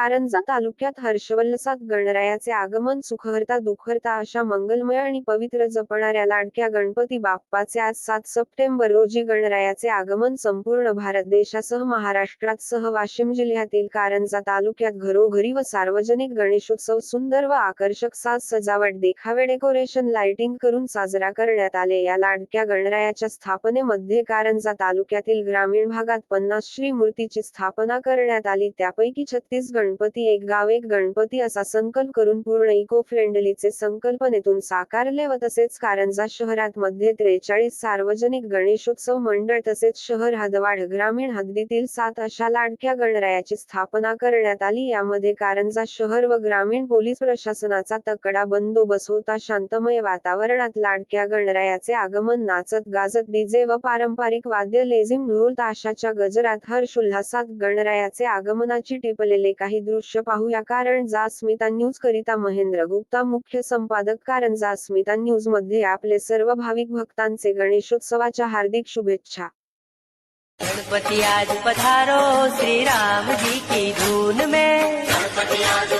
कारंजा तालुक्यात हर्षवल्लसात गणरायाचे आगमन सुखहर्ता दुखहर्ता अशा मंगलमय आणि पवित्र जपणाऱ्या लाडक्या गणपती बाप्पाचे आज सात सप्टेंबर रोजी गणरायाचे आगमन संपूर्ण भारत देशासह महाराष्ट्रात सह वाशिम जिल्ह्यातील कारंजा तालुक्यात घरोघरी व सार्वजनिक गणेशोत्सव सुंदर व आकर्षक साज सजावट देखावे डेकोरेशन लाइटिंग करून साजरा करण्यात आले. या लाडक्या गणरायाच्या स्थापनेमध्ये कारंजा तालुक्यातील ग्रामीण भागात पन्नास श्री मूर्तीची स्थापना करण्यात आली. त्यापैकी छत्तीस गणपती एक गाव एक गणपती असा संकल्प करून पूर्ण इको फ्रेंडलीचे संकल्पनेतून साकारले व तसेच कारंजा शहरात मध्ये त्रेचाळीस सार्वजनिक गणेशोत्सव मंडळ तसेच शहर हदवाड ग्रामीण हद्दीतील सात अशा लाडक्या गणरायाची स्थापना करण्यात आली. यामध्ये कारंजा शहर व ग्रामीण पोलीस प्रशासनाचा तकडा बंदोबस्त होता. शांतमय वातावरणात लाडक्या गणरायाचे आगमन नाचत गाजत डीजे व पारंपरिक वाद्य लेझिम ढोल ताशाच्या गजरात हर्षोल्हासात गणरायाचे आगमनाची टिपलेले काही दृश्य पाहूया कारण जा अस्मिता न्यूज करिता महेंद्र गुप्ता मुख्य संपादक. कारण जा अस्मिता न्यूजमध्ये आपले सर्व भाविक भक्तांचे गणेशोत्सवाच्या हार्दिक शुभेच्छा. गणपति आज पधारो. श्री राम जी की धून में. राम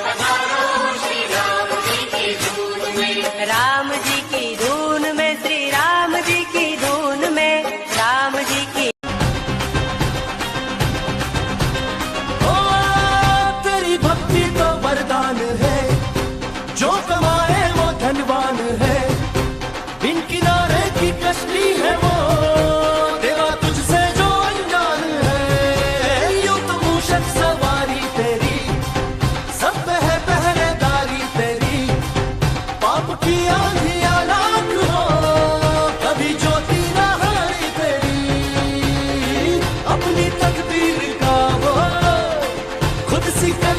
Mexico.